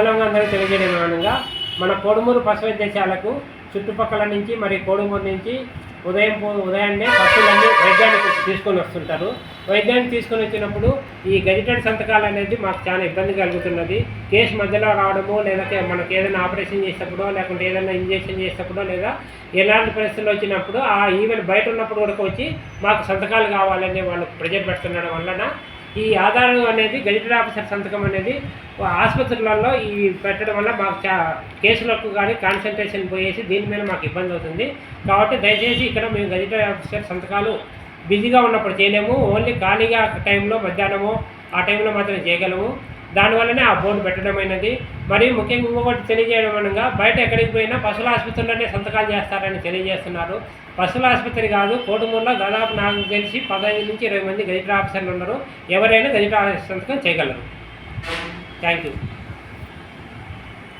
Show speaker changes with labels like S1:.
S1: అందరూ తెలియజేయడంగా మన కోడుమూరు పశు వైద్యశాలకు చుట్టుపక్కల నుంచి మరి కోడుమూరు నుంచి ఉదయం ఉదయాన్నే పశువులన్నీ వైద్యానికి తీసుకొని వస్తుంటారు. వైద్యాన్ని తీసుకొని వచ్చినప్పుడు ఈ గజిటెడ్ సంతకాలు అనేది మాకు చాలా ఇబ్బంది కలుగుతున్నది. కేసు మధ్యలో రావడము లేదా మనకి ఏదైనా ఆపరేషన్ చేసేటప్పుడో లేకుంటే ఏదైనా ఇంజెక్షన్ చేసేటప్పుడో లేదా ఎలాంటి పరిస్థితులు వచ్చినప్పుడు ఆ ఈవెన్ బయట ఉన్నప్పుడు కూడా వచ్చి మాకు సంతకాలు కావాలని వాళ్ళు ప్రెజర్ పెడుతుండడం వలన ఈ ఆధారం అనేది గెజిటెడ్ ఆఫీసర్ సంతకం అనేది ఆసుపత్రులలో ఈ పెట్టడం వల్ల మాకు చా కేసులకు కానీ కాన్సన్ట్రేషన్ పోయేసి దీని మీద మాకు ఇబ్బంది అవుతుంది. కాబట్టి దయచేసి ఇక్కడ మేము గెజిటెడ్ ఆఫీసర్ సంతకాలు బిజీగా ఉన్నప్పుడు చేయలేము. ఓన్లీ ఖాళీగా టైంలో మధ్యాహ్నము ఆ టైంలో మాత్రం చేయగలము. దానివల్లనే ఆ బోర్డు పెట్టడమైనది. మరియు ముఖ్యంగా ఇంకొకటి తెలియజేయడం అనగా బయట ఎక్కడికి పోయినా పశువుల ఆసుపత్రిలోనే సంతకాలు చేస్తారని తెలియజేస్తున్నారు. పశువుల ఆసుపత్రి కాదు కోటమూరులో దాదాపు నాకు తెలిసి పదహైదు నుంచి ఇరవై మంది గజిటెడ్ ఆఫీసర్లు ఉన్నారు. ఎవరైనా గజిటెడ్ ఆఫీసర్ సంతకం చేయగలరు. Thank you